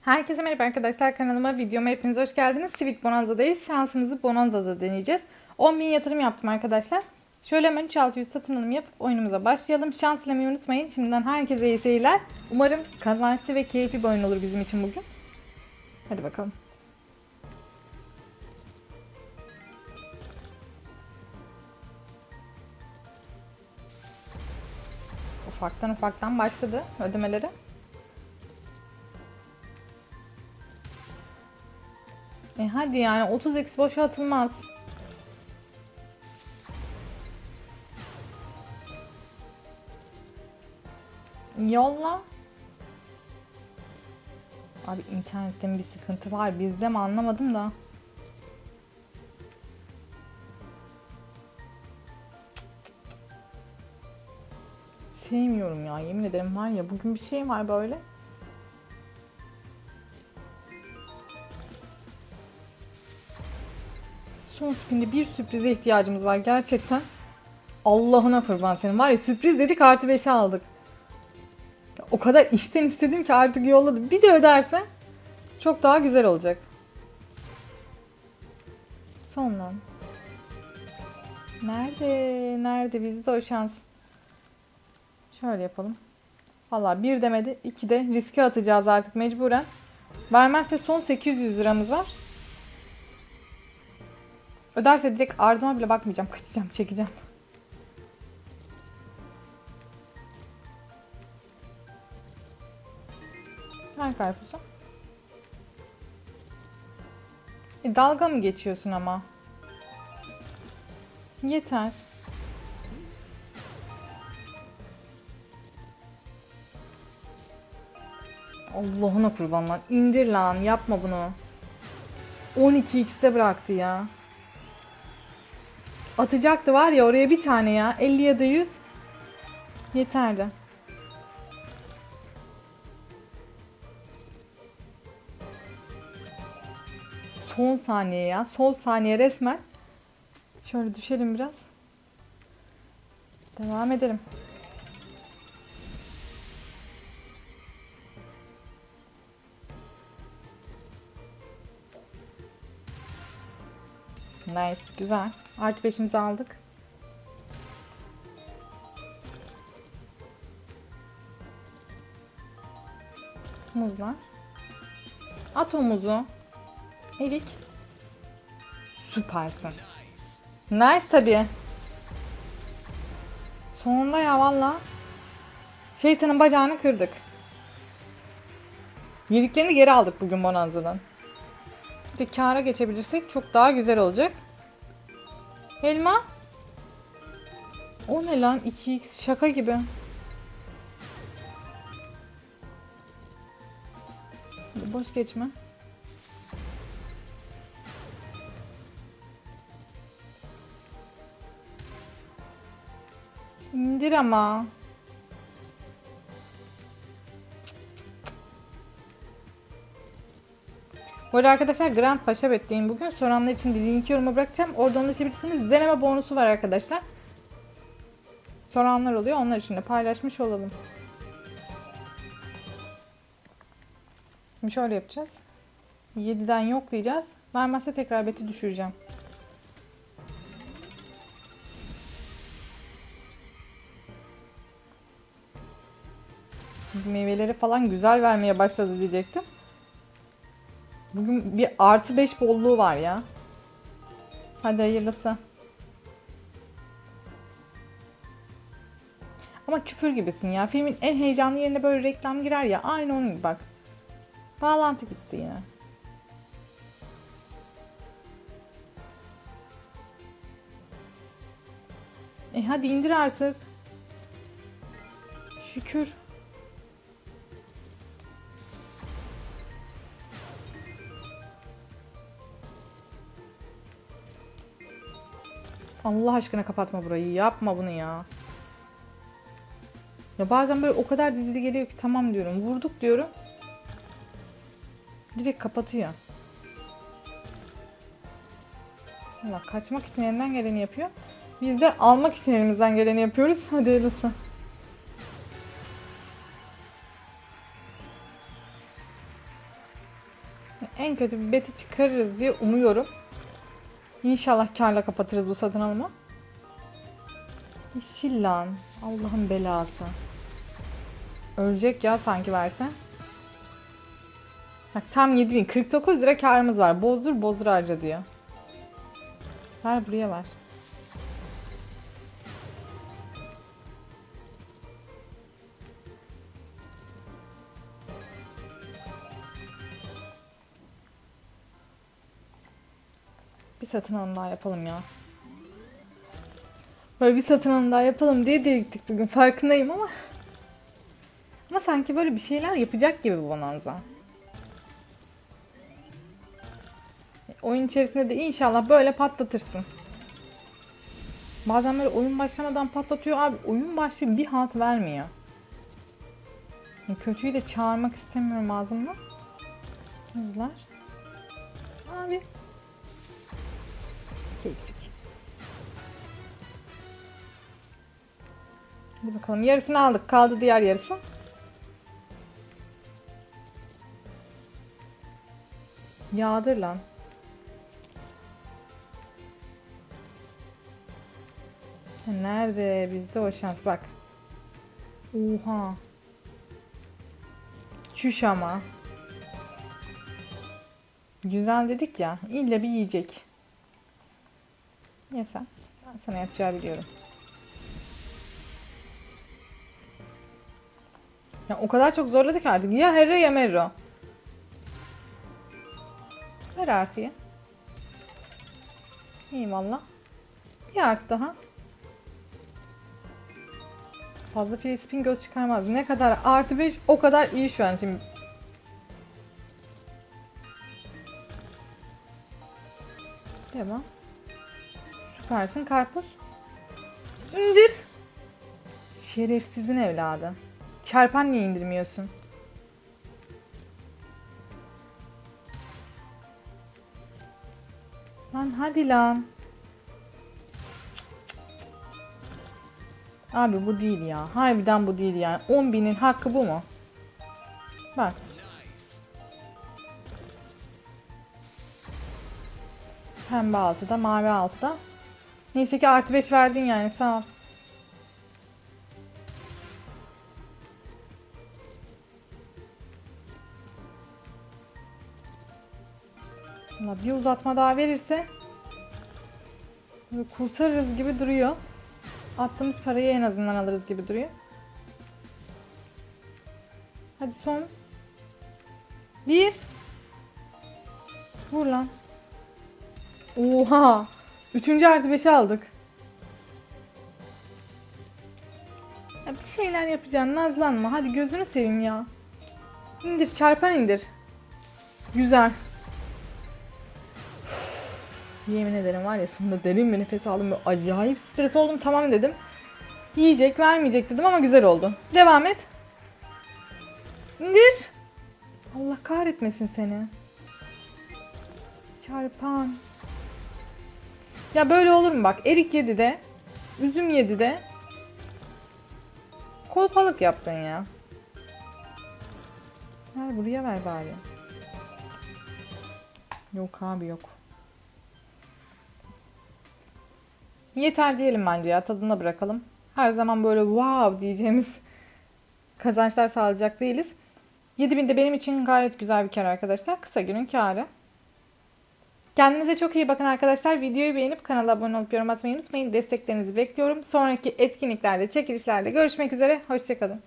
Herkese merhaba arkadaşlar kanalıma videoma hepiniz hoş geldiniz. Civic Bonanza'dayız. Şansımızı Bonanza'da deneyeceğiz. 10.000 yatırım yaptım arkadaşlar. Şöyle hemen 3600 satın alım yapıp oyunumuza başlayalım. Şans dilemeyi unutmayın. Şimdiden herkese iyi seyirler. Umarım kazançlı ve keyifli bir oyun olur bizim için bugün. Hadi bakalım. Ufaktan ufaktan başladı ödemeleri. E hadi yani 30x boşa atılmaz. Yolla. Abi internette mi bir sıkıntı var bizde mi anlamadım da. Sevmiyorum ya yemin ederim var ya bugün bir şey var böyle. Son spinde bir sürprize ihtiyacımız var gerçekten. Allah'ına kurban senin. Var ya sürpriz dedik artı 5'e aldık. O kadar işten istedim ki artık yolladım. Bir de öderse çok daha güzel olacak. Son lan. Nerede? Nerede bizde o şans? Şöyle yapalım. Valla bir demedi. iki de riske atacağız artık mecburen. Vermezse son 800 liramız var. Öderse direkt ardıma bile bakmayacağım. Kaçacağım, çekeceğim. Ver karpuzu. E, dalga mı geçiyorsun ama? Yeter. Allah'ına kurban lan. İndir lan. Yapma bunu. 12x'te bıraktı ya. Atacaktı var ya oraya bir tane ya. 50 ya da 100. Yeterli. Son saniye ya. Son saniye resmen. Şöyle düşelim biraz. Devam edelim. Nice. Güzel. Artı 5'imizi aldık. Muzlar. At o muzu. Erik. Süpersin. Nice tabii. Sonunda ya valla. Şeytanın bacağını kırdık. Yediklerini geri aldık bugün Bonanza'dan. Bir de kâra geçebilirsek çok daha güzel olacak. Elma. O ne lan? 2x şaka gibi. Boş geçme. İndir ama. Bu arada arkadaşlar Grand Paşa betteyim bugün. Soranlar için de link yoruma bırakacağım. Oradan ulaşabilirsiniz. Deneme bonusu var arkadaşlar. Soranlar oluyor. Onlar için de paylaşmış olalım. Şimdi şöyle yapacağız. 7'den yoklayacağız. Vermezse tekrar beti düşüreceğim. Meyveleri falan güzel vermeye başladı diyecektim. Bugün bir artı 5 bolluğu var ya. Hadi hayırlısı. Ama küfür gibisin ya. Filmin en heyecanlı yerine böyle reklam girer ya. Aynı onun gibi bak. Bağlantı gitti yine. E hadi indir artık. Şükür. Allah aşkına kapatma burayı. Yapma bunu ya. Ya bazen böyle o kadar dizili geliyor ki tamam diyorum. Vurduk diyorum. Direkt kapatıyor. Allah kaçmak için elinden geleni yapıyor. Biz de almak için elimizden geleni yapıyoruz. Hadi hayırlısı. En kötü bir beti çıkarırız diye umuyorum. İnşallah karla kapatırız bu satın alımı. Yeşil lan. Allah'ın belası. Ölecek ya sanki verse. Bak tam 7000. 49 lira karımız var. Bozdur bozdur harca diyor. Ver buraya ver. Satın alım daha yapalım ya. Böyle bir satın alım daha yapalım diye deliktik bugün farkındayım ama. Ama sanki böyle bir şeyler yapacak gibi bu Bonanza. Oyun içerisinde de inşallah böyle patlatırsın. Bazen böyle oyun başlamadan patlatıyor abi. Oyun başlıyor bir halt vermiyor. Kötüyü de çağırmak istemiyorum ağzımdan. Hızlar. Abi. Kesik. Hadi bakalım yarısını aldık. Kaldı diğer yarısı. Yağdır lan. Nerede bizde o şans bak. Oha. Çüş ama. Güzel dedik ya. İlle bir yiyecek. Sen. Ben sana yapacağı biliyorum. Ya o kadar çok zorladık artık. Ya Hera ya Merro. Ver artıyı. Eyvallah. Bir artı daha. Fazla free spin göz çıkarmaz. Ne kadar artı 5 o kadar iyi şu an şimdi. Devam. Süpersin karpuz. İndir. Şerefsizin evladı. Çarpan niye indirmiyorsun? Lan hadi lan. Abi bu değil ya. Harbiden bu değil yani. 10 binin hakkı bu mu? Bak. Pembe altıda, mavi altıda. Neyse ki artı 5 verdin yani sağ ol. Bir uzatma daha verirse kurtarırız gibi duruyor. Attığımız parayı en azından alırız gibi duruyor. Hadi son. Bir. Vur lan. Oha. Üçüncü artı beşi aldık. Ya bir şeyler yapacaksın nazlanma. Hadi gözünü seveyim ya. İndir çarpan indir. Güzel. Yemin ederim var ya sonunda derin bir nefes aldım. Böyle acayip stres oldum tamam dedim. Yiyecek vermeyecek dedim ama güzel oldu. Devam et. İndir. Allah kahretmesin seni. Çarpan. Ya böyle olur mu bak erik yedi de üzüm yedi de kolpalık yaptın ya. Ver buraya ver bari. Yok abi yok. Yeter diyelim bence ya tadına bırakalım. Her zaman böyle wow diyeceğimiz kazançlar sağlayacak değiliz. 7000 de benim için gayet güzel bir kar arkadaşlar. Kısa günün karı. Kendinize çok iyi bakın arkadaşlar. Videoyu beğenip kanala abone olup yorum atmayı unutmayın. Desteklerinizi bekliyorum. Sonraki etkinliklerde, çekilişlerde görüşmek üzere. Hoşçakalın.